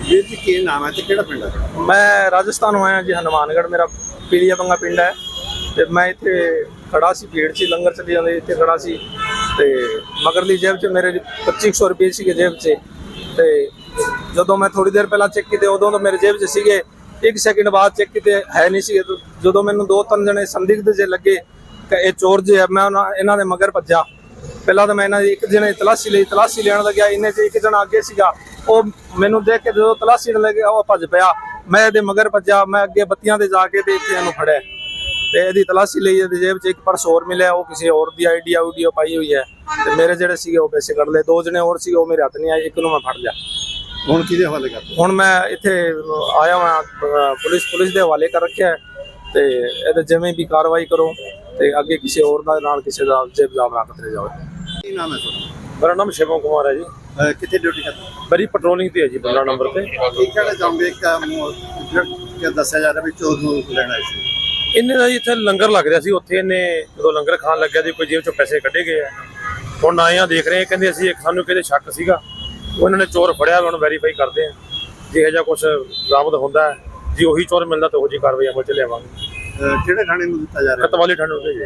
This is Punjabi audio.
ਵੀਰ ਜੀ, ਕੀ ਨਾਮ ਹੈ ਤੇ ਕਿਹੜਾ ਪਿੰਡ ਹੈ ਮੈਂ ਰਾਜਸਥਾਨ ਆਇਆ ਜੀ, ਹਨੂਮਾਨਗੜ੍ਹ, ਮੇਰਾ ਪੀਲੀਆ ਬੰਗਾ ਪਿੰਡ ਹੈ। ਤੇ ਮੈਂ ਇੱਥੇ ਖੜਾ ਸੀ, ਭੀੜ 'ਚ ਲੰਗਰ ਚੱਲੀ ਜਾਂਦੇ ਇੱਥੇ ਖੜਾ ਸੀ। ਤੇ ਮਗਰਲੀ ਜੇਬ 'ਚ ਮੇਰੇ 2500 ਰੁਪਏ ਸੀਗੇ ਜੇਬ 'ਚ। ਤੇ ਜਦੋਂ ਮੈਂ ਥੋੜੀ ਦੇਰ ਪਹਿਲਾਂ ਚੈੱਕ ਕੀਤੇ, ਉਦੋਂ ਤਾਂ ਮੇਰੇ ਜੇਬ 'ਚ ਸੀਗੇ। ਇੱਕ ਸੈਕਿੰਡ ਬਾਅਦ ਚੈੱਕ ਕੀਤੇ, ਹੈ ਨਹੀਂ ਸੀਗੇ। ਜਦੋਂ ਮੈਨੂੰ ਦੋ ਤਿੰਨ ਜਣੇ ਸੰਦਿਗਧ ਜੇ ਲੱਗੇ ਕਿ ਇਹ ਚੋਰ ਜੇ ਮੈਂ ਉਹਨਾਂ- ਇਹਨਾਂ ਦੇ ਮਗਰ ਭੱਜਾ ਪਹਿਲਾਂ ਤਾਂ ਮੈਂ ਇਹਨਾਂ ਦੀ ਇੱਕ ਜਣੇ ਤਲਾਸ਼ੀ ਲਈ, ਤਲਾਸ਼ੀ ਲੈਣ ਲੱਗਿਆ। ਇਹਨੇ 'ਚ ਇੱਕ ਜਣਾ ਅੱਗੇ ਸੀਗਾ। ਉਹ ਮੈਨੂੰ ਦੇਖ ਕੇ ਜਦੋਂ ਤਲਾਸ਼ੀ ਲੈਣ ਲੱਗਿਆ, ਉਹ ਭੱਜ ਪਿਆ। ਮੈਂ ਇਹਦੇ ਮਗਰ ਭੱਜਾ ਮੈਂ ਅੱਗੇ ਬੱਤੀਆਂ ਤੇ ਜਾ ਕੇ ਤੇ ਇੱਥੇ ਇਹਨੂੰ ਫੜਿਆ। ਤੇ ਇਹਦੀ ਤਲਾਸ਼ੀ ਲਈ ਇਹਦੇ ਜੇਬ 'ਚ ਇੱਕ ਪਰਸ ਹੋਰ ਮਿਲਿਆ। ਉਹ ਕਿਸੇ ਹੋਰ ਦੀ ਆਈਡੀ ਆਡੀਓ ਪਾਈ ਹੋਈ ਹੈ। ਤੇ ਮੇਰੇ ਜਿਹੜੇ ਸੀਗੇ ਉਹ ਪੈਸੇ ਕੱਢ ਲਏ। ਦੋ ਜਣੇ ਹੋਰ ਸੀਗੇ, ਉਹ ਮੇਰੇ ਹੱਥ ਨਹੀਂ ਆਏ। ਇੱਕ ਨੂੰ ਮੈਂ ਫੜ ਲਿਆ। ਹੁਣ ਕਿਹਦੇ ਹਵਾਲੇ ਕਰਦੇ ਹੁਣ ਮੈਂ ਇੱਥੇ ਆਇਆ ਹਾਂ ਪੁਲਿਸ ਪੁਲਿਸ ਦੇ ਹਵਾਲੇ ਕਰ ਰੱਖਿਆ ਤੇ ਇਹਦੇ ਜਿਵੇਂ ਵੀ ਕਾਰਵਾਈ ਕਰੋ ਤੇ ਅੱਗੇ ਕਿਸੇ ਹੋਰ ਦਾ ਨਾਲ ਕਿਸੇ ਦਾ ਜੇਬ ਜਾਮ ਨਾ ਕਤਰੇ ਜਾਵੇ। ਕੀ ਨਾਮ ਹੈ ਤੁਹਾਡਾ? ਮੇਰਾ ਨਾਮ ਸ਼ਿਵਮ ਕੁਮਾਰ ਹੈ ਜੀ। ਅਹ ਕਿੱਥੇ ਡਿਊਟੀ ਕਰਦੇ? ਹੋ? ਪੈਟਰੋਲਿੰਗ ਤੇ ਹੈ ਜੀ 15 ਨੰਬਰ ਤੇ। ਕੀ ਕਹਿਣਾ ਚਾਹੁੰਦੇ ਇੱਕ ਜਿਹੜਾ ਦੱਸਿਆ ਜਾ ਰਿਹਾ ਵੀ ਚੋਰ ਨੂੰ ਲੈਣਾ ਸੀ। ਇਹਨੇ ਦਾ ਜੀ ਇੱਥੇ ਲੰਗਰ ਲੱਗ ਰਿਹਾ ਸੀ ਉੱਥੇ ਇਹਨੇ ਜਦੋਂ ਲੰਗਰ ਖਾਣ ਲੱਗਿਆ ਜੀ ਕੋਈ ਜੇਬ ਚੋਂ ਪੈਸੇ ਕੱਢੇ ਗਏ ਆ। ਹੁਣ ਆਏ ਆ ਦੇਖ ਰਹੇ ਆ ਕਹਿੰਦੇ ਅਸੀਂ ਇੱਕ ਸਾਨੂੰ ਕਿਹਦੇ ਸ਼ੱਕ ਸੀਗਾ। ਉਹ ਇਹਨਾਂ ਨੇ ਚੋਰ ਫੜਿਆ ਹੁਣ ਵੈਰੀਫਾਈ ਕਰਦੇ ਆ। ਜੇ ਇਹੋ ਜਿਹਾ ਕੁਝ ਬਰਾਮਦ ਹੁੰਦਾ ਹੈ ਜੇ ਉਹੀ ਚੋਰ ਮਿਲਦਾ ਤਾਂ ਉਹੋ ਜੀ ਕਾਰਵਾਈ ਅਮਲ ਚ ਲਿਆਵਾਂਗੇ। ਕਿਹੜੇ ਥਾਣੇ ਨੂੰ ਦਿੱਤਾ ਜਾ ਰਿਹਾ? ਕਤਵਾਲੀ ਠੰਡ ਹੋ ਗਈ